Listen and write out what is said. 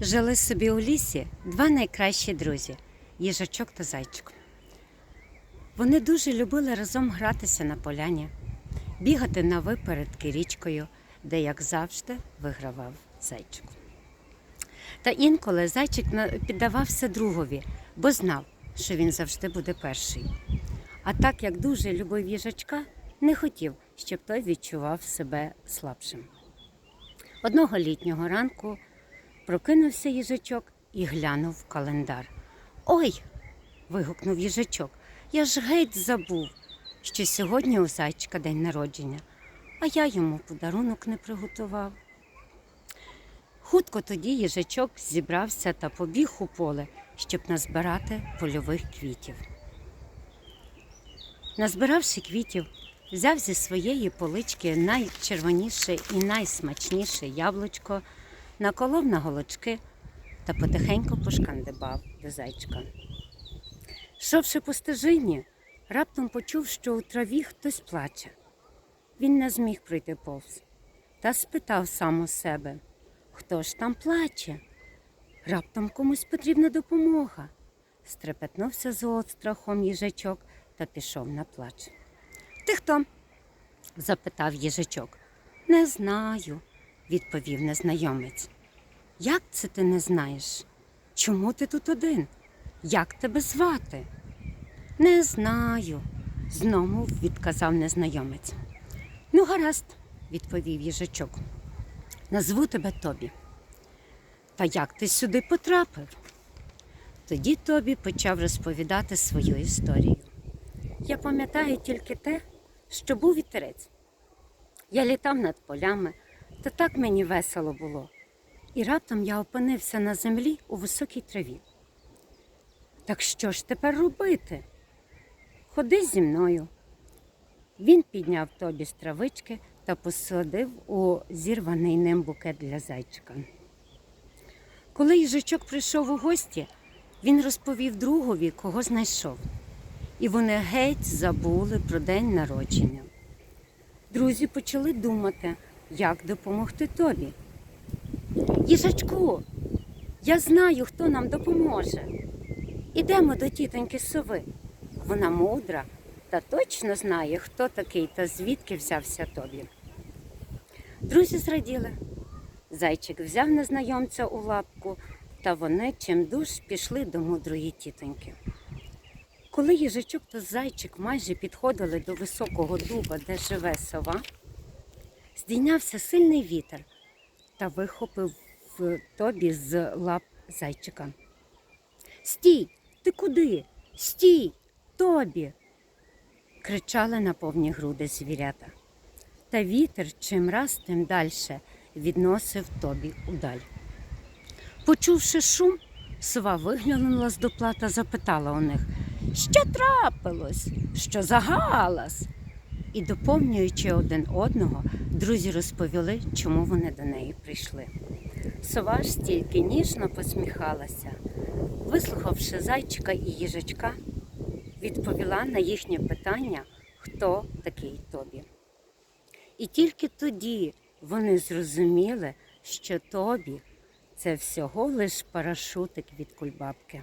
Жили собі у лісі два найкращі друзі їжачок та зайчик. Вони дуже любили разом гратися на поляні, бігати на випередки річкою, де, як завжди, вигравав зайчик. Та інколи зайчик піддавався другові, бо знав, що він завжди буде перший. А так як дуже любив їжачка, не хотів, щоб той відчував себе слабшим. Одного літнього ранку прокинувся їжачок і глянув в календар. Ой. вигукнув їжачок. Я ж геть забув, що сьогодні у зайчика день народження, а я йому подарунок не приготував. Хутко тоді їжачок зібрався та побіг у поле, щоб назбирати польових квітів. Назбиравши квітів, взяв зі своєї полички найчервоніше і найсмачніше яблучко, наколов на голочки та потихеньку пошкандибав до зайчика. Шовши по стежині, раптом почув, що у траві хтось плаче. Він не зміг пройти повз та спитав сам у себе, хто ж там плаче? Раптом комусь потрібна допомога. Стрепетнувся з острахом їжачок та пішов на плач. Ти хто? запитав їжачок. Не знаю, відповів незнайомець. Як це ти не знаєш? Чому ти тут один? Як тебе звати? Не знаю, знову відказав незнайомець. Ну, гаразд, відповів їжачок. Назву тебе Тобі. Та як ти сюди потрапив? Тоді Тобі почав розповідати свою історію. Я пам'ятаю тільки те, що був вітерець. Я літав над полями, та так мені весело було. І раптом я опинився на землі у високій траві. Так що ж тепер робити? Ходи зі мною. Він підняв тобі з травички та посадив у зірваний ним букет для зайчика. Коли їжачок прийшов у гості, він розповів другові, кого знайшов. І вони геть забули про день народження. Друзі почали думати, як допомогти тобі. Їжачку, я знаю, хто нам допоможе. Ідемо до тітоньки сови. Вона мудра та точно знає, хто такий та звідки взявся тобі. Друзі зраділи. Зайчик взяв незнайомця у лапку, та вони чимдуж пішли до мудрої тітоньки. Коли їжачок та зайчик майже підходили до високого дуба, де живе сова, здійнявся сильний вітер та вихопив тобі з лап зайчика. Стій, ти куди? Стій, тобі. кричали на повні груди звірята. Та вітер чим раз тим дальше відносив тобі удаль. Почувши шум, сова виглянула з дупла та запитала у них, що трапилось, що за галас? І, доповнюючи один одного, друзі розповіли, чому вони до неї прийшли. Сова ж тільки ніжно посміхалася, вислухавши зайчика і їжачка, відповіла на їхнє питання, хто такий тобі. І тільки тоді вони зрозуміли, що тобі це всього лиш парашутик від кульбабки.